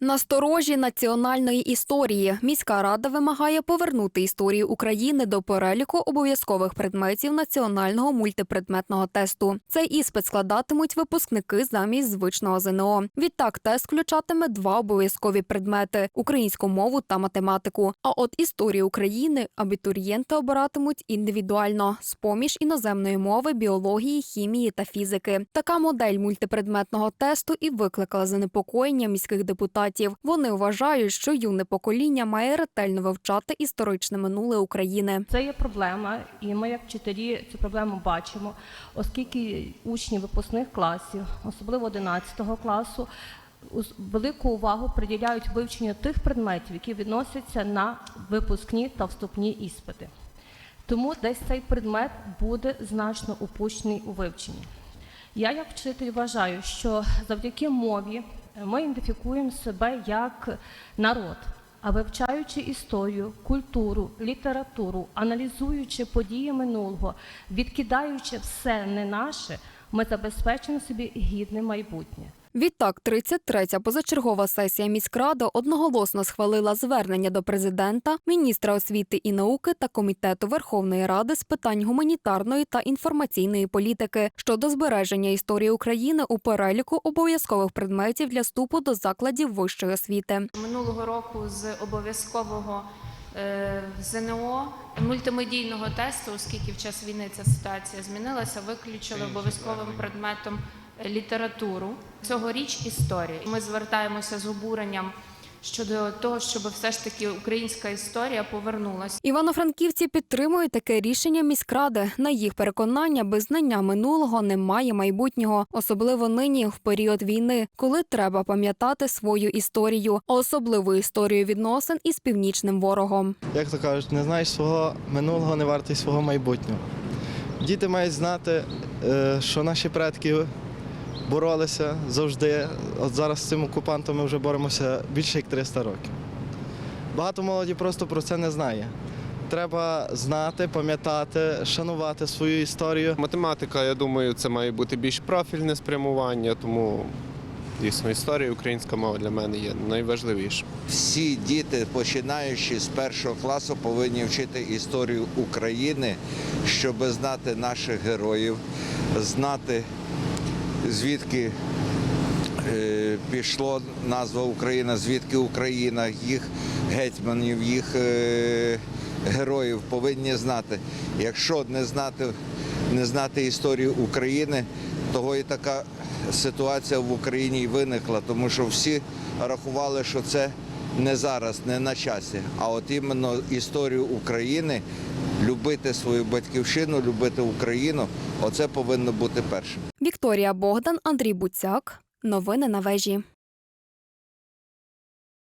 Насторожі національної історії міська рада вимагає повернути історію України до переліку обов'язкових предметів національного мультипредметного тесту. Цей іспит складатимуть випускники замість звичного ЗНО. Відтак тест включатиме два обов'язкові предмети українську мову та математику. А от історію України абітурієнти обиратимуть індивідуально з поміж іноземної мови, біології, хімії та фізики. Така модель мультипредметного тесту і викликала занепокоєння міських депутатів. Вони вважають, що юне покоління має ретельно вивчати історичне минуле України. Це є проблема, і ми, як вчителі, цю проблему бачимо, оскільки учні випускних класів, особливо 11 класу, велику увагу приділяють вивченню тих предметів, які відносяться на випускні та вступні іспити. Тому десь цей предмет буде значно упущений у вивченні. Я, як вчитель, вважаю, що завдяки мові ми ідентифікуємо себе як народ. А вивчаючи історію, культуру, літературу, аналізуючи події минулого, відкидаючи все не наше, ми забезпечимо собі гідне майбутнє. Відтак, 33-я позачергова сесія міськради одноголосно схвалила звернення до президента, міністра освіти і науки та комітету Верховної Ради з питань гуманітарної та інформаційної політики щодо збереження історії України у переліку обов'язкових предметів для вступу до закладів вищої освіти. Минулого року з обов'язкового е, ЗНО мультимедійного тесту, оскільки в час війни ця ситуація змінилася, виключили обов'язковим предметом літературу. Цьогоріч історія. Ми звертаємося з обуренням щодо того, щоб все ж таки українська історія повернулася. Івано-франківці підтримують таке рішення міськради. На їх переконання, без знання минулого немає майбутнього, особливо нині в період війни, коли треба пам'ятати свою історію, а особливу історію відносин із північним ворогом. як то кажуть, не знаєш свого минулого, не вартий свого майбутнього. Діти мають знати, е, що наші предки боролися завжди. От зараз з цим окупантом ми вже боремося більше як 300 років. Багато молоді просто про це не знає. Треба знати, пам'ятати, шанувати свою історію. Математика, я думаю, це має бути більш профільне спрямування, тому дійсно історія, українська мова для мене є найважливішим. Всі діти, починаючи з першого класу, повинні вчити історію України, щоб знати наших героїв, знати звідки е, пішло назва Україна, звідки Україна, їх гетьманів, їх е, героїв повинні знати. Якщо не знати, не знати історію України, того і така ситуація в Україні і виникла, тому що всі рахували, що це не зараз, не на часі, а от іменно історію України, любити свою батьківщину, любити Україну, оце повинно бути першим. Вікторія Богдан, Андрій Буцяк. Новини на вежі.